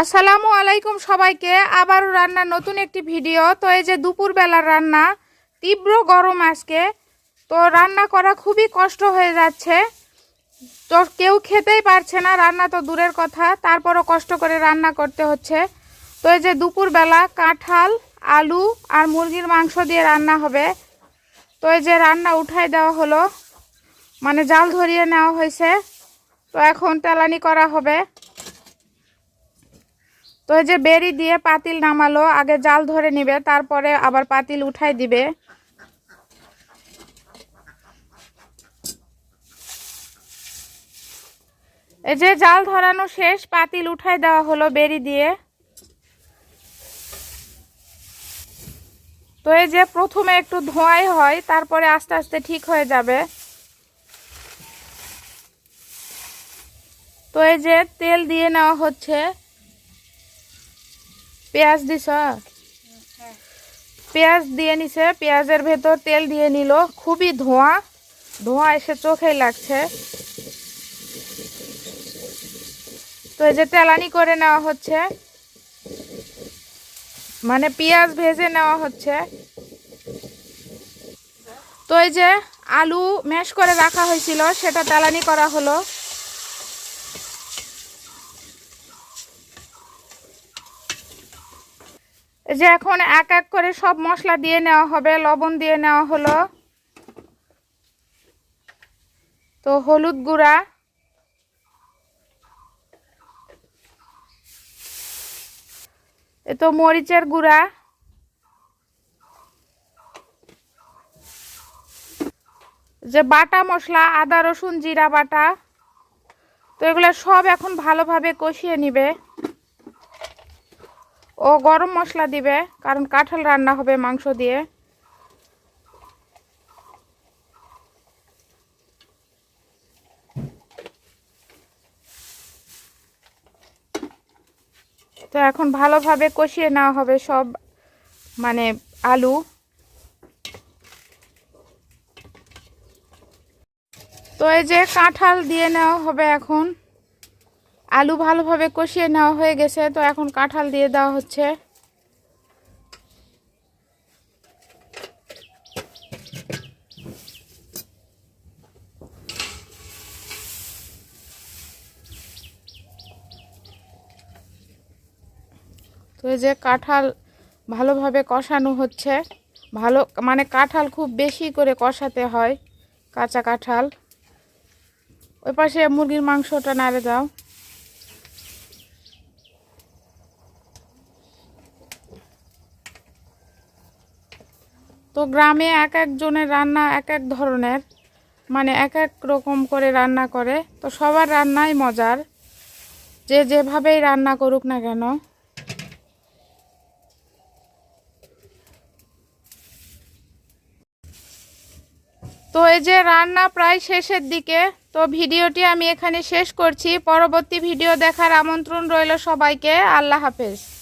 আসসালামু আলাইকুম সবাইকে। আবারও রান্নার নতুন একটি ভিডিও। তো এই যে দুপুরবেলার রান্না, তীব্র গরম আজকে। তো রান্না করা খুবই কষ্ট হয়ে যাচ্ছে। তো কেউ খেতেই পারছে না, রান্না তো দূরের কথা। তারপরও কষ্ট করে রান্না করতে হচ্ছে। তো এই যে দুপুরবেলা কাঁঠাল, আলু আর মুরগির মাংস দিয়ে রান্না হবে। তো এই যে রান্না উঠাই দেওয়া হলো। মানে জাল ধরিয়ে নেওয়া হয়েছে। তো এখন তেলানি করা হবে। তো এই যে বেরি দিয়ে পাতিল নামালো, আগে জাল ধরে নিবে, তারপরে আবার পাতিল উঠাই দিবে। এই যে জাল ধরানো শেষ, পাতিল উঠাই দেওয়া হলো বেরি দিয়ে। তো এই যে প্রথমে একটু ধোঁয়াই হয়, তারপরে আস্তে আস্তে ঠিক হয়ে যাবে। তো এই যে তেল দিয়ে নেওয়া হচ্ছে। পেঁয়াজ দিছ? পেঁয়াজ দিয়ে নিছে, পেঁয়াজের ভেতর তেল দিয়ে নিল। খুবই ধোঁয়া ধোঁয়া এসে চোখেই লাগছে। তো এই যে তেলানি করে নেওয়া হচ্ছে মানে পেঁয়াজ ভেজে নেওয়া হচ্ছে। তো এই যে আলু ম্যাশ করে রাখা হয়েছিল, সেটা তেলানি করা হলো। যে এখন এক এক করে সব মশলা দিয়ে নেওয়া হবে, লবণ দিয়ে নেওয়া হলো। তো হলুদ গুঁড়া। তো মরিচের গুঁড়া। যে বাটা মশলা, আদা, রসুন, জিরা বাটা। তো এগুলো সব এখন ভালোভাবে কষিয়ে নিবে। ও গরম মশলা দিবে, কারণ কাঁঠাল রান্না হবে মাংস দিয়ে। তো এখন ভালোভাবে কষিয়ে নেওয়া হবে সব মানে আলু। তো এই যে কাঁঠাল দিয়ে নেওয়া হবে এখন। আলু ভালোভাবে কষিয়ে নেওয়া হয়ে গেছে, তো এখন কাঁঠাল দিয়ে দেওয়া হচ্ছে। তো এই যে কাঁঠাল ভালোভাবে কষানো হচ্ছে, ভালো মানে কাঁঠাল খুব বেশি করে কষাতে হয়, কাঁচা কাঁঠাল। ওই পাশে মুরগির মাংসটা নাড়ে দাও। তো গ্রামে এক একজনের রান্না এক এক ধরনের মানে এক এক রকম করে রান্না করে। তো সবার রান্নাই মজার। যে যেভাবেই রান্না করুক না কেন। তো এই যে রান্না প্রায় শেষের দিকে, তো ভিডিওটি আমি এখানে শেষ করছি। পরবর্তী ভিডিও দেখার আমন্ত্রণ রইল সবাইকে। আল্লাহ হাফেজ।